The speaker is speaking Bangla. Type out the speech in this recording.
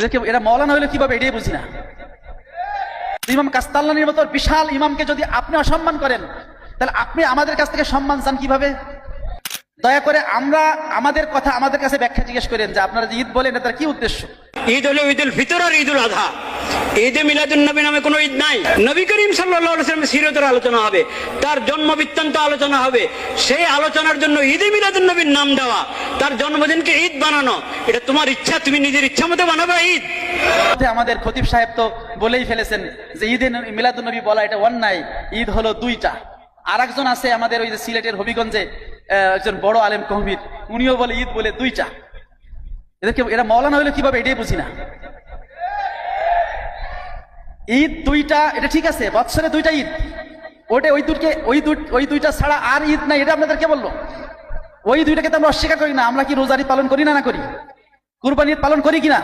এদেরকে, এরা মৌলানা হইলে কীভাবে এটাই বুঝি না? ইমাম কাস্তাল্লানির মতো বিশাল ইমামকে যদি আপনি অসম্মান করেন, তাহলে আপনি আমাদের কাছ থেকে সম্মান চান কীভাবে? দয়া করে আমরা আমাদের কথা আমাদের কাছে ব্যাখ্যা জিজ্ঞেস করেন যে আপনারা যে ঈদ বলেন তার কি উদ্দেশ্য? ঈদ হলো ঈদুল ফিতর আর ঈদুল আধা। ঈদে মিলাদুল নবী নামে কোনো ঈদ নাই। নবী করিম সাল্লামের সিরতের আলোচনা হবে, তার জন্ম বৃত্তান্ত আলোচনা হবে। সেই আলোচনার জন্য ঈদে মিলাদুল নবীর নাম দেওয়া, তার জন্মদিনকে ঈদ বানানো, এটা তোমার ইচ্ছা, তুমি নিজের ইচ্ছা মতো বানাবে ঈদ। আমাদের খতিব সাহেব তো বলেই ফেলেছেন যে ঈদে মিলাদুল নবী বলা এটা অন্যায়, ঈদ হলো দুইটা। আর আছে আমাদের ওই যে সিলেটের হবিগঞ্জে একজন বড় আলেম কহমির উনিও বলে ঈদ বলে দুইটা। এদেরকে, এরা মৌলানা কীভাবে, এটাই বুঝি না। ঈদ দুইটা, এটা ঠিক আছে বৎসরে দুইটা ঈদ। ওটা ওই দুটকে ওই ওই দুইটা ছাড়া আর ঈদ না এটা আপনাদের কে বলল। ওই দুইটাকে তো আমরা অস্বীকার করি না, আমরা কি রোজারি পালন করি না না করি? কুরবানি পালন করি কিনা